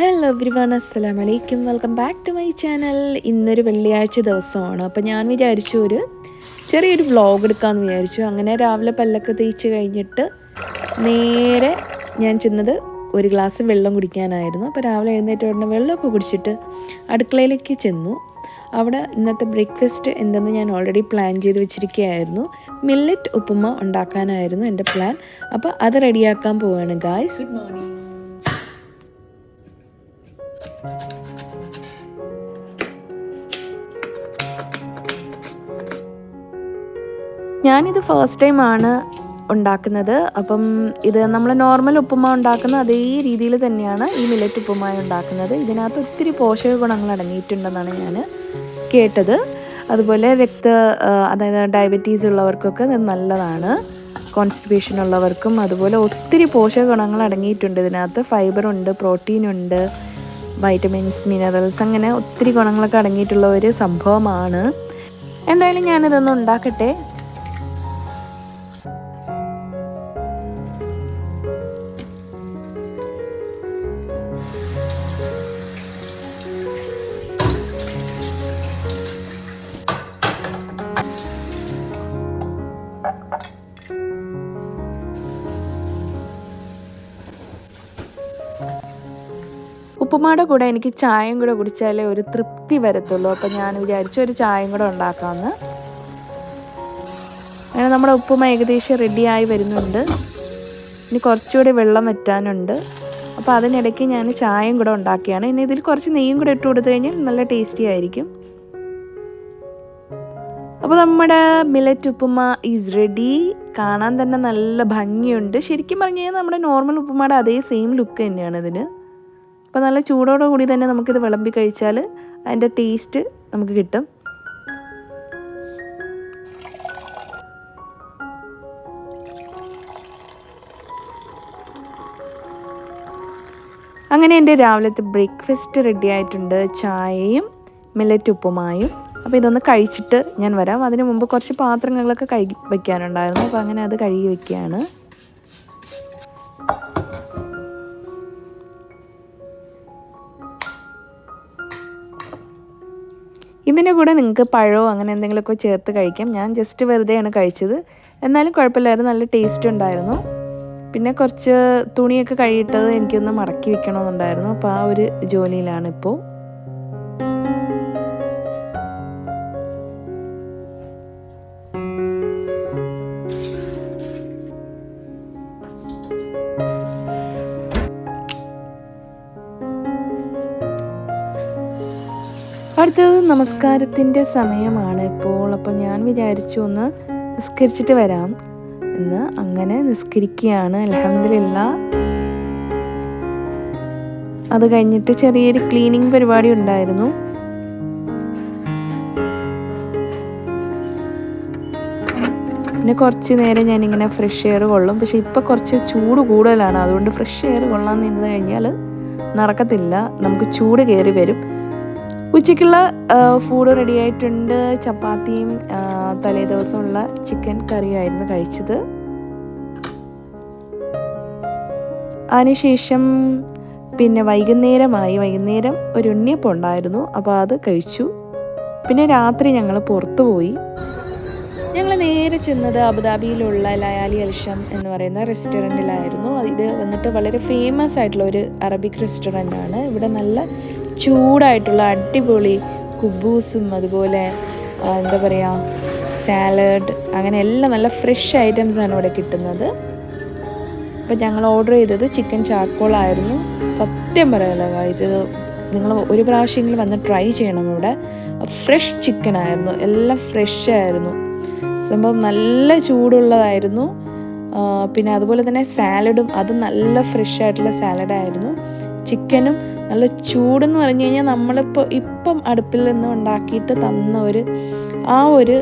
Hello every one അസ്സലാം വലൈക്കും welcome back to my channel ഇന്നൊരു വെള്ളിയാഴ്ച ദിവസമാണ്. അപ്പോൾ ഞാൻ വിചാരിച്ചു ഒരു ചെറിയൊരു വ്ളോഗ് എടുക്കാമെന്ന് വിചാരിച്ചു. അങ്ങനെ രാവിലെ പല്ലൊക്കെ തേച്ച് കഴിഞ്ഞിട്ട് നേരെ ഞാൻ ചെന്നത് ഒരു ഗ്ലാസ് വെള്ളം കുടിക്കാനായിരുന്നു. അപ്പോൾ രാവിലെ എഴുന്നേറ്റ് ഉടനെ വെള്ളമൊക്കെ കുടിച്ചിട്ട് അടുക്കളയിലേക്ക് ചെന്നു. അവിടെ ഇന്നത്തെ ബ്രേക്ക്ഫാസ്റ്റ് എന്തെന്ന് ഞാൻ ഓൾറെഡി പ്ലാൻ ചെയ്ത് വെച്ചിരിക്കുകയായിരുന്നു. മില്ലറ്റ് ഉപ്പുമ ഉണ്ടാക്കാനായിരുന്നു എന്റെ പ്ലാൻ അപ്പോൾ അത് റെഡിയാക്കാൻ പോവുകയാണ് ഗായ്സ് ഗുഡ് മോർണിംഗ് ഞാനിത് ഫസ്റ്റ് ടൈം ആണ് ഉണ്ടാക്കുന്നത്. അപ്പം ഇത് നമ്മൾ നോർമൽ ഉപ്പുമ ഉണ്ടാക്കുന്ന അതേ രീതിയിൽ തന്നെയാണ് ഈ മില്ലറ്റ് ഉപ്പുമായി ഉണ്ടാക്കുന്നത്. ഇതിനകത്ത് ഒത്തിരി പോഷക ഗുണങ്ങൾ അടങ്ങിയിട്ടുണ്ടെന്നാണ് ഞാൻ കേട്ടത്. അതുപോലെ രക്ത അതായത് ഡയബറ്റീസ് ഉള്ളവർക്കൊക്കെ ഇത് നല്ലതാണ്. കോൺസ്റ്റിപ്പേഷൻ ഉള്ളവർക്കും അതുപോലെ ഒത്തിരി പോഷക ഗുണങ്ങൾ അടങ്ങിയിട്ടുണ്ട് ഇതിനകത്ത്. ഫൈബർ ഉണ്ട് പ്രോട്ടീൻ ഉണ്ട് വൈറ്റമിൻസ് മിനറൽസ് അങ്ങനെ ഒത്തിരി ഗുണങ്ങളൊക്കെ അടങ്ങിയിട്ടുള്ള ഒരു സംഭവമാണ്. എന്തായാലും ഞാനിതൊന്ന് ഉണ്ടാക്കട്ടെ. ഉപ്പുമാടെ കൂടെ എനിക്ക് ചായയും കൂടെ കുടിച്ചാലേ ഒരു തൃപ്തി വരത്തുള്ളൂ. അപ്പം ഞാൻ വിചാരിച്ചു ഒരു ചായയും കൂടെ ഉണ്ടാക്കാമെന്ന് അങ്ങനെ നമ്മുടെ ഉപ്പുമ ഏകദേശം റെഡിയായി വരുന്നുണ്ട്. ഇനി കുറച്ചുകൂടി വെള്ളം വറ്റാനുണ്ട്. അപ്പോൾ അതിനിടയ്ക്ക് ഞാൻ ചായയും കൂടെ ഉണ്ടാക്കിയാണ്. ഇനി ഇതിൽ കുറച്ച് നെയ്യും കൂടെ ഇട്ട് കൊടുത്തു കഴിഞ്ഞാൽ നല്ല ടേസ്റ്റി ആയിരിക്കും. അപ്പോൾ നമ്മുടെ മില്ലറ്റ് ഉപ്പുമ ഈസ് റെഡി കാണാൻ തന്നെ നല്ല ഭംഗിയുണ്ട്. ശരിക്കും പറഞ്ഞു കഴിഞ്ഞാൽ നമ്മുടെ നോർമൽ ഉപ്പുമാടെ അതേ സെയിം ലുക്ക് തന്നെയാണ് ഇതിന്. അപ്പോൾ നല്ല ചൂടോടു കൂടി തന്നെ നമുക്കിത് വിളമ്പി കഴിച്ചാൽ അതിന്റെ ടേസ്റ്റ് നമുക്ക് കിട്ടും. അങ്ങനെ എന്റെ രാവിലത്തെ ബ്രേക്ക്ഫാസ്റ്റ് റെഡി ആയിട്ടുണ്ട്. ചായയും മില്ലറ്റ് ഉപ്പുമായും. അപ്പോൾ ഇതൊന്ന് കഴിച്ചിട്ട് ഞാൻ വരാം. അതിന് മുമ്പ് കുറച്ച് പാത്രങ്ങളൊക്കെ കഴുകി വയ്ക്കാനുണ്ടായിരുന്നു അപ്പോൾ അങ്ങനെ അത് കഴുകി വയ്ക്കുകയാണ് ഇതിന്റെ കൂടെ നിങ്ങൾക്ക് പഴമോ അങ്ങനെ എന്തെങ്കിലുമൊക്കെ ചേർത്ത് കഴിക്കാം. ഞാൻ ജസ്റ്റ് വെറുതെയാണ് കഴിച്ചത്. എന്നാലും കുഴപ്പമില്ലായിരുന്നു. നല്ല ടേസ്റ്റ് ഉണ്ടായിരുന്നു. പിന്നെ കുറച്ച് തുണിയൊക്കെ കഴുകിയിട്ടത് എനിക്കൊന്ന് മടക്കി വെക്കണമെന്നുണ്ടായിരുന്നു. അപ്പോൾ ആ ഒരു ജോലിയിലാണ് ഇപ്പോൾ. അടുത്തത് നമസ്കാരത്തിന്റെ സമയമാണ്. ഇപ്പോൾ അപ്പോൾ ഞാൻ വിചാരിച്ചു ഒന്ന് നിസ്കരിച്ചിട്ട് വരാം. എന്ന് അങ്ങനെ നിസ്കരിക്കുകയാണ്. അലഹമില്ല അത് കഴിഞ്ഞിട്ട് ചെറിയൊരു ക്ലീനിങ് പരിപാടി ഉണ്ടായിരുന്നു. പിന്നെ കുറച്ച് നേരം ഞാൻ ഇങ്ങനെ ഫ്രഷ് എയർ കൊള്ളും. പക്ഷെ ഇപ്പം കുറച്ച് ചൂട് കൂടുതലാണ്. അതുകൊണ്ട് ഫ്രഷ് എയർ കൊള്ളാൻ നിന്ന് കഴിഞ്ഞാൽ നടക്കത്തില്ല. നമുക്ക് ചൂട് കയറി വരും. ഉച്ചയ്ക്കുള്ള ഫുഡ് റെഡി ആയിട്ടുണ്ട്. ചപ്പാത്തിയും തലേ ദിവസമുള്ള ചിക്കൻ കറിയായിരുന്നു കഴിച്ചത്. അതിനുശേഷം പിന്നെ വൈകുന്നേരമായി. വൈകുന്നേരം ഒരു ഉണ്ണിയപ്പം ഉണ്ടായിരുന്നു. അപ്പോൾ അത് കഴിച്ചു. പിന്നെ രാത്രി ഞങ്ങൾ പുറത്തു പോയി. ഞങ്ങൾ നേരെ ചെന്നത് അബുദാബിയിലുള്ള ലയാലി അൽഷം എന്ന് പറയുന്ന റെസ്റ്റോറന്റിലായിരുന്നു ഇത് വന്നിട്ട് വളരെ ഫേമസ് ആയിട്ടുള്ള ഒരു അറബിക് റെസ്റ്റോറന്റ് ആണ്. ഇവിടെ നല്ല ചൂടായിട്ടുള്ള അടിപൊളി കുബൂസും അതുപോലെ എന്താ പറയുക സാലഡ് അങ്ങനെ എല്ലാം നല്ല ഫ്രഷ് ഐറ്റംസ് ആണ് ഇവിടെ കിട്ടുന്നത്. അപ്പം ഞങ്ങൾ ഓർഡർ ചെയ്തത് ചിക്കൻ ചാർക്കോൾ ആയിരുന്നു. സത്യം പറയാലോ guys, ഇത് നിങ്ങൾ ഒരു പ്രാവശ്യമെങ്കിലും വന്ന് ട്രൈ ചെയ്യണം ഇവിടെ. ഫ്രഷ് ചിക്കൻ ആയിരുന്നു എല്ലാം ഫ്രഷ് ആയിരുന്നു. സംഭവം നല്ല ചൂടുള്ളതായിരുന്നു. പിന്നെ അതുപോലെ തന്നെ സാലഡും അത് നല്ല ഫ്രഷ് ആയിട്ടുള്ള സാലഡായിരുന്നു ചിക്കനും നല്ല ചൂടെന്ന് പറഞ്ഞു കഴിഞ്ഞാൽ നമ്മളിപ്പോൾ ഇപ്പം അടുപ്പിൽ നിന്ന് ഉണ്ടാക്കിയിട്ട് തന്ന ഒരു ആ ഒരു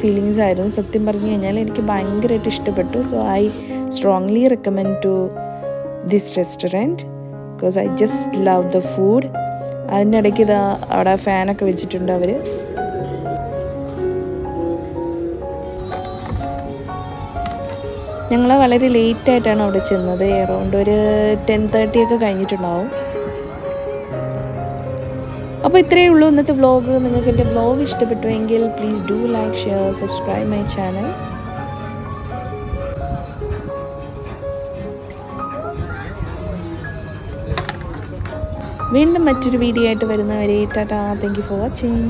ഫീലിങ്സ് ആയിരുന്നു. സത്യം പറഞ്ഞു കഴിഞ്ഞാൽ എനിക്ക് ഭയങ്കരമായിട്ട് ഇഷ്ടപ്പെട്ടു. So I strongly recommend to this restaurant because I just love the food അതിന്റെ ഇടയ്ക്ക് ഇതാ അവിടെ ഫാനൊക്കെ വെച്ചിട്ടുണ്ട് അവർ ഞങ്ങൾ വളരെ ലേറ്റ് ആയിട്ടാണ് അവിടെ ചെന്നത്. എറൗണ്ട് ഒരു ടെൻ തേർട്ടി ഒക്കെ കഴിഞ്ഞിട്ടുണ്ടാവും. അപ്പോൾ ഇത്രയേ ഉള്ളൂ ഇന്നത്തെ വ്ലോഗ് നിങ്ങൾക്ക് എന്റെ വ്ലോഗ് ഇഷ്ടപ്പെട്ടുവെങ്കിൽ please do like share subscribe my channel വീണ്ടും മറ്റൊരു വീഡിയോ ആയിട്ട് വരുന്നവരെ Tata thank you for watching